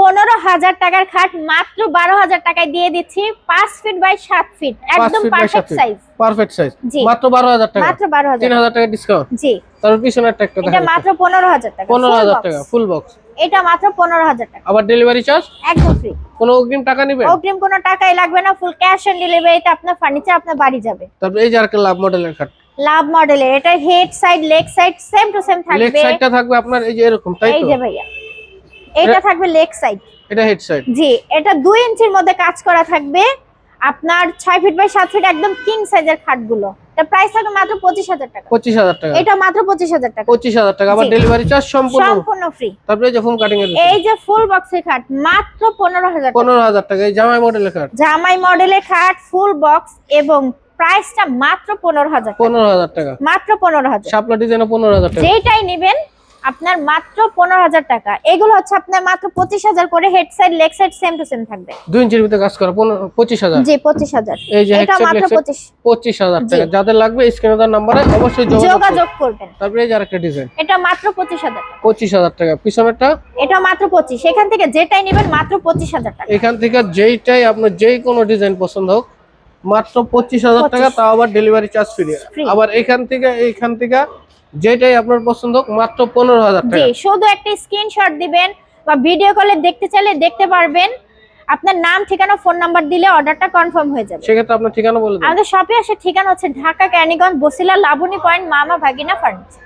পনেরো হাজার টাকার খাট মাত্র বারো হাজার টাকায় দিয়ে দিচ্ছি। পাঁচ ফিট বাই সাত ফিট একদম পারফেক্ট সাইজ পারফেক্ট সাইজ মাত্র বারো হাজার টাকা। মাত্র বারো হাজার। তিন হাজার টাকা ডিসকাউন্ট জি। তারপর পিছনে একটা একটা এটা মাত্র পনেরো হাজার টাকা। পনেরো হাজার টাকা ফুল বক্স এটা মাত্র পনেরো হাজার টাকা। আবার ডেলিভারি চার্জ একদম ফ্রি কোনো অগ্রিম টাকা নেবেন? অগ্রিম কোনো টাকাই লাগবে না ফুল ক্যাশ অন ডেলিভারিতে আপনার ফার্নিচার আপনার বাড়ি যাবে। তারপর এই যে আরেকটা লাভ মডেলের খাট। লাভ মডেলের এটা head side leg side same to same থাকবে। লেগ সাইডটা থাকবে আপনার এই যে এরকম তাই তো? এই যে ভাইয়া। এটা থাকবে লেগ সাইড। এটা হেড সাইড। জি এটা দুই ইঞ্চির মধ্যে কাজ করা থাকবে। আপনার ছয় ফিট বাই সাত ফিট একদম কিং সাইজের খাটগুলো। এটা প্রাইস থাকবে মাত্র পঁচিশ হাজার টাকা। পঁচিশ হাজার টাকা। এটা মাত্র পঁচিশ হাজার টাকা। পঁচিশ হাজার টাকা। আবার ডেলিভারি চার্জ সম্পূর্ণ। সম্পূর্ণ ফ্রি তারপরে যে ফোম কাটিং এর এই যে ফুল বক্সের খাট মাত্র পনেরো হাজার টাকা। এই জামাই মডেলের খাট। জামাই মডেলের খাট ফুল বক্স এবং প্রাইসটা মাত্র পনেরো হাজার টাকা। পনেরো হাজার টাকা। মাত্র পনেরো হাজার। শাপলা ডিজাইনে পনেরো হাজার টাকা। যেটাই নেবেন আপনার মাত্র পনেরো হাজার টাকা। এগুলো হচ্ছে আপনার মাত্র পঁচিশ হাজার করে head side leg side same to same থাকবে। দুই ইঞ্চির ভিতরে কাজ করা পঁচিশ হাজার? জি পঁচিশ হাজার। এই যে এটা মাত্র পঁচিশ পঁচিশ হাজার। টাকা। যাদের লাগবে স্ক্রিনে দেওয়ার নাম্বারে অবশ্যই যোগাযোগ করবেন। তারপরে এই যে আরেকটা ডিজাইন এটা মাত্র পঁচিশ হাজার টাকা। পঁচিশ হাজার টাকা। পিছনেরটা? এটা মাত্র পঁচিশ। এখান থেকে যেটাই নেবেন মাত্র পঁচিশ হাজার টাকা। এখান থেকে যেইটাই আপনার যেই কোনো ডিজাইন পছন্দ হোক মাত্র পঁচিশ হাজার টাকা তাও আবার ডেলিভারি চার্জ ফ্রি আবার এখান থেকে এইখান থেকে যেটাই আপনার পছন্দ হোক মাত্র পনেরো হাজার জি শুধু একটা স্ক্রিনশট দিবেন বা ভিডিও কলে দেখতে চাইলে দেখতে পারবেন। আপনার নাম ঠিকানা ফোন নাম্বার দিলে অর্ডারটা কনফার্ম হয়ে যাবে। সেক্ষেত্রে আপনার ঠিকানা বলে দিন আমাদের শপে আসে ঠিকানা হচ্ছে ঢাকা ক্যানিগঞ্জ বসিলা লাবণী পয়েন্ট মামা ভাগিনা ফার্নিচার